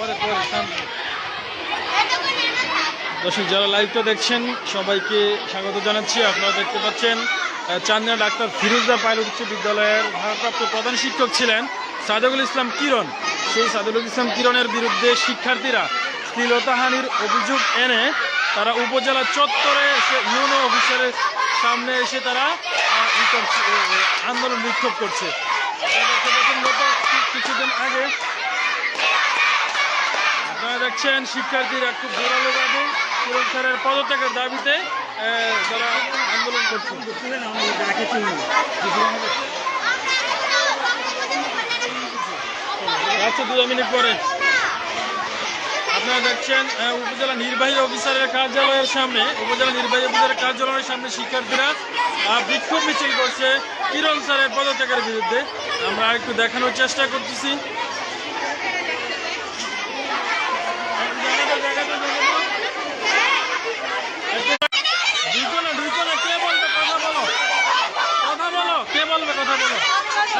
পরে পরে দর্শক যারা লাইভটা দেখছেন সবাইকে স্বাগত জানাচ্ছি। আপনারা দেখতে পাচ্ছেন চান্দিনা ডাক্তার ফিরুজদা পাইলট উচ্চ বিদ্যালয়ের ভারপ্রাপ্ত প্রধান শিক্ষক ছিলেন সাদেকুল ইসলাম কিরণ। সেই সাদেকুল ইসলাম কিরণের বিরুদ্ধে শিক্ষার্থীরা স্থিরতাহানির অভিযোগ এনে তারা উপজেলা চত্বরে ইউনো অফিসারের সামনে এসে তারা আন্দোলন বিক্ষোভ করছে। কিছুদিন আগে দেখছেন শিক্ষার্থীরা খুব জোরালোভাবে কিরণ স্যারের পদত্যাগের দাবিতে তারা আন্দোলন করছে আচ্ছা মিনিট পরে। আপনারা দেখছেন উপজেলা নির্বাহী অফিসারের কার্যালয়ের সামনে, উপজেলা নির্বাহী অফিসারের কার্যালয়ের সামনে শিক্ষার্থীরা বিক্ষোভ মিছিল করছে, কিরণ স্যারের পদত্যাগের বিরুদ্ধে। আমরা একটু দেখানোর চেষ্টা করতেছি ঢুকো না ঢুকো না কে বলবে কথা বলো কথা বলো কে বলবে কথা বলো হ্যাঁ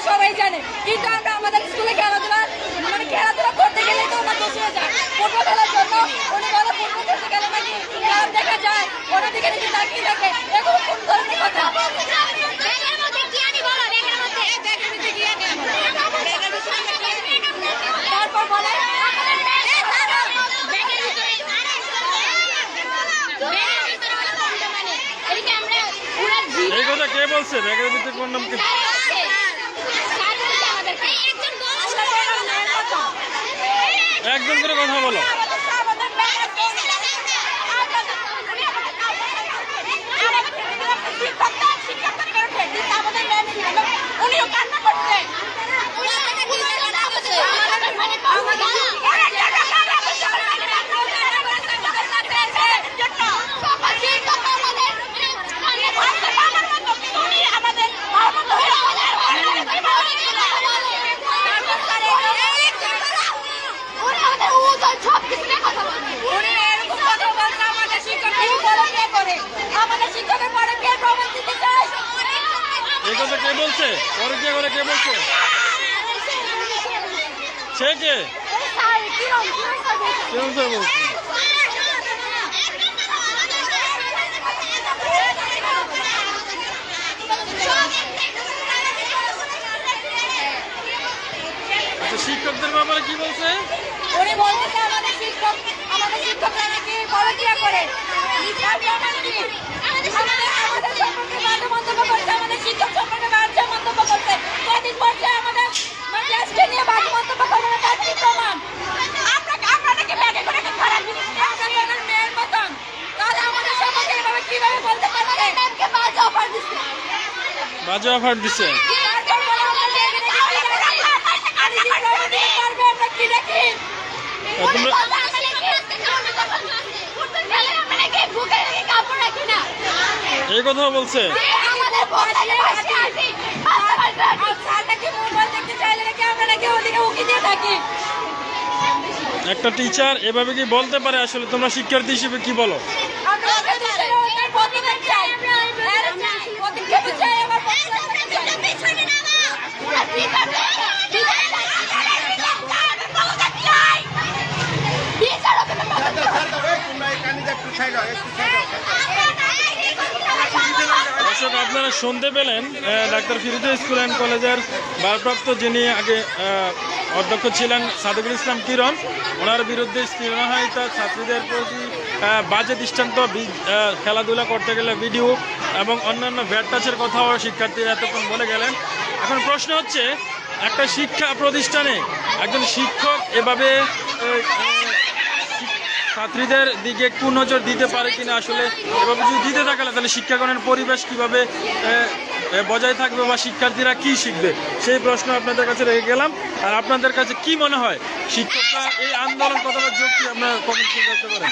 সবাই জানে। কিন্তু আমরা আমাদের স্কুলে খেলাধুলা মানে খেলাধুলা করতে গেলে তো ওনার দোষী হয়ে যায় ফুটবল খেলার জন্য উনি বলে ফুটবল খেলতে গেলে নাকি খেলা দেখা যায় ওনার দিকে নাকি তাকিয়ে দেখে এগুলো কোন ধরনের তারপর বলে মানে আমরা এই কথা কে বলছে? ব্যাগের ভিতরে কোন নাম কে? একজন করে কথা বলো আমাদের আমাদের ব্যাগের উনি আমাদের আমাদের শিক্ষকটা শিক্ষকতা করেছে কিন্তু আমাদের ম্যাম ছিল উনিও কান্না করছেন উনি এরকম কথা বলছে আমাদের শিক্ষককে পরকিয়া করে আমাদের শিক্ষকের পরকিয়ার প্রমাণ দিতে চায় এই কথা কে বলছে? পরে কে করে কে বলছে? সে কে? কিরম স্যার বলছে? শিক্ষকদের ব্যাপারে কি বলছে? উনি বলতেছে আমাদের শিক্ষক আমাদের শিক্ষকরা নাকি পরকিয়া করে। কি? আমাদের আমাদের সম্পর্কে বাজে মন্তব্য করছে আমাদের শিক্ষক সম্পর্কে বাজে মন্তব্য করছে। কদিন পরে আমাদের মানে দেশকে নিয়ে বাজে মন্তব্য করবে না তার কি প্রমাণ? আমরা আমরা নাকি ব্যাগে করে কি খারাপ জিনিস আমরা ওনার মেয়ের মতন। তাহলে আমাদের সম্পর্কে এভাবে কীভাবে বলতে পারছে বাজে অফার দিচ্ছে বাজে অফার দিছে? উকি দিয়ে থাকি? একটা টিচার এভাবে কি বলতে পারে আসলে? তোমরা শিক্ষার্থী হিসেবে কি বলো? শুনতে পেলেন ডাক্তার ফিরোজা স্কুল অ্যান্ড কলেজের ভারপ্রাপ্ত যিনি আগে অধ্যক্ষ ছিলেন সাদেকুল ইসলাম কিরণ, ওনার বিরুদ্ধে স্নেহায়িতা ছাত্রীদের প্রতি বাজে দৃষ্টান্ত খেলাধুলা করতে গেলে ভিডিও এবং অন্যান্য ভ্যাট টাচের কথাও শিক্ষার্থীরা এতক্ষণ বলে গেলেন। এখন প্রশ্ন হচ্ছে, একটা শিক্ষা প্রতিষ্ঠানে একজন শিক্ষক এভাবে ছাত্রীদের দিকে একটু নজর দিতে পারে কিনা আসলে এভাবে যদি দিতে থাকে তাহলে শিক্ষাগণের পরিবেশ কীভাবে বজায় থাকবে বা শিক্ষার্থীরা কি শিখবে সেই প্রশ্ন আপনাদের কাছে রেখে গেলাম আর আপনাদের কাছে কি মনে হয় শিক্ষকরা এই আন্দোলন কতটা যোগ কি আপনারা কখন করতে পারেন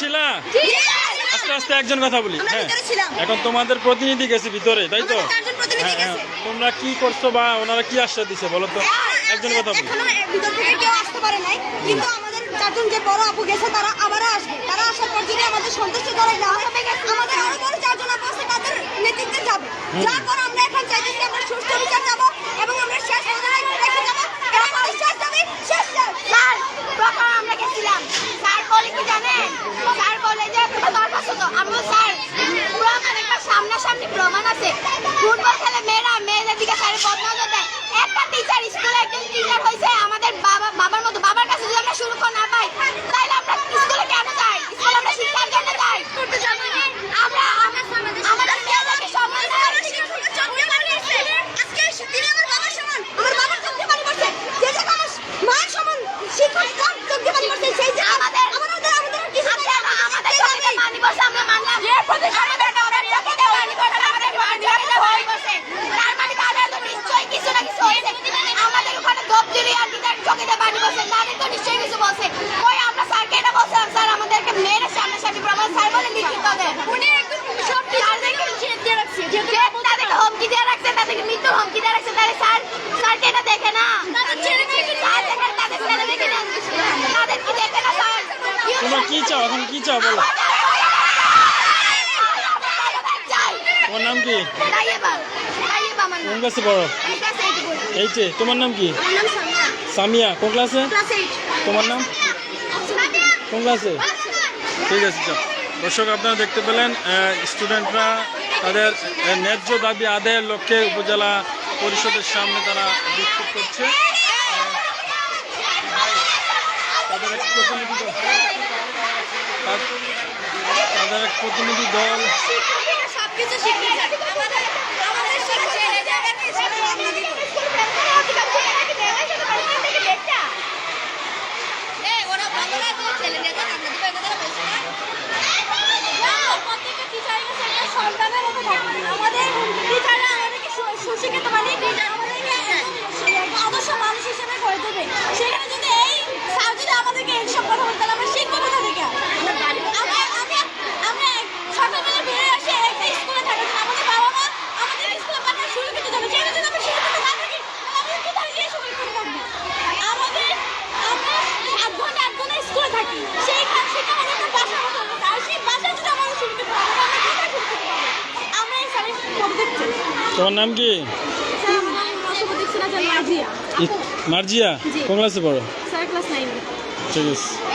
ছিলা? আস্তে আস্তে একজন কথা বলি। হ্যাঁ। এখন তোমাদের প্রতিনিধি গেছে ভিতরে তাই তো? হ্যাঁ, হ্যাঁ। তোমরা কি করছ বা ওনারা কি আশ্বাস দিছে বলো তো? একজন কথা বলি। ভিতর থেকে কেউ আসতে পারে নাই। কিন্তু আমাদের চারজন যে বড় আপু গেছে তারা আবারও আসবে। তারা আসার পর যদি আমাদের সন্তুষ্টজনক না আমাদের আরও বড় চারজন আপু আছে তাদের নেতৃত্বে যাবে। যার পর আমরা এখন চাইতেছি আমরা সুষ্ঠু বিচার যাব এবং আমরা শেষ পর্যন্ত রেখে যাব এটা আমাদের শেষ দাবি শেষ স্যার প্রথম আমরা গেছিলাম কি জানেন স্যার তোমার কাছে তো আমি স্যার। প্রমাণ একটা সামনাসামনি প্রমাণ আছে। ফুটবল খেলে মেয়েরা মেয়েদের দিকে স্যারের বদনজর দেয়। একটা টিচার স্কুলে একজন টিচার হয়েছে আমাদের বাবা বাবার মতো বাবার কাছে যদি আমরা শুরু না পাই তাহলে আমরা স্কুলে কেন যাই স্কুলে আমরা শিক্ষার জন্য যাই আমরা আমাদের মেয়েদেরকে সম্মান চোখে পানি আসছে আজকে তিনি আমার বাবার সমান আমার বাবার চোখে পানি পড়ছে যে জায়গা আমার মায়ের সমান শিক্ষক তার চোখে পানি পড়ছে সেই জায়গা আমাদের আমাদের আমাদের কিছু আমাদের চোখে পানি পড়ছে আমরা মানলাম যে প্রতিষ্ঠানে দেখা আমরা নিরাপদে পানি পড়ছে আমাদের নিরাপদে হয়ে গেছে তার মানে তাদের তো নিশ্চয়ই কিছু না কিছু হয়েছে আমাদের ওখানে দপ্তরি আর দিদার চোখে দিয়ে পানি পড়ছে তাদের তো নিশ্চয়ই কিছু বলছে ওই আমরা স্যারকে এটা বলছিলাম স্যার আমাদেরকে মেয়েরা সামনে সামনে প্রমাণ স্যার বলে লিখিত দেয় উনি একদম সব তাদেরকে দিয়ে রাখছে যে তাদেরকে হুমকি দিয়ে রাখছে তাদেরকে মৃত্যুর হুমকি দিয়ে রাখছে তাহলে স্যার স্যারকে এটা দেখে না তাদের ছেলে মেয়ে স্যার দেখে তাদের ছেলে দেখে না তাদের কি দেখে না স্যার তোমরা কি চাও, এখন কি চাও বলো? তোমার নাম কি? কোন ক্লাসে পড়ো? এইট। তোমার নাম কি? সামিয়া। কোন ক্লাসে? তোমার নাম? কোন ক্লাসে? ঠিক আছে চল দর্শক, আপনারা দেখতে পেলেন স্টুডেন্টরা তাদের ন্যায্য দাবি আদায়ের লক্ষ্যে উপজেলা পরিষদের সামনে তারা বিক্ষোভ করছে। তাদের প্রতিনিধি তাদের এক প্রতিনিধি দল। আমাদেরকে এইসব কথা বলতে আমরা শিখব কোথা থেকে আমরা আমরা আমরা সকালবেলা বেরিয়ে আসি একটা স্কুলে থাকার জন্য আমাদের বাবা মা আমাদের স্কুলে পাঠানোর সুরক্ষিত জন্য সেখানে যদি আমরা সুরক্ষিত না থাকি তাহলে আমাদের কোথায় গিয়ে সুরক্ষিত থাকব আমাদের আমরা আট ঘণ্টা আট ঘণ্টা স্কুলে থাকি সেইখানে সেটা আমাদের একটা বাসার মতো অবস্থা। আর সেই বাসায় যদি আমাদের সুরক্ষিত না হয়, আমরা কোথায় সুরক্ষিত পাবো? আমরা এই স্যারের পদক্ষেপ চাই। তোমার নাম কি? মার্জিয়া। কোন ক্লাসে পড়ো? ঠিক আছে।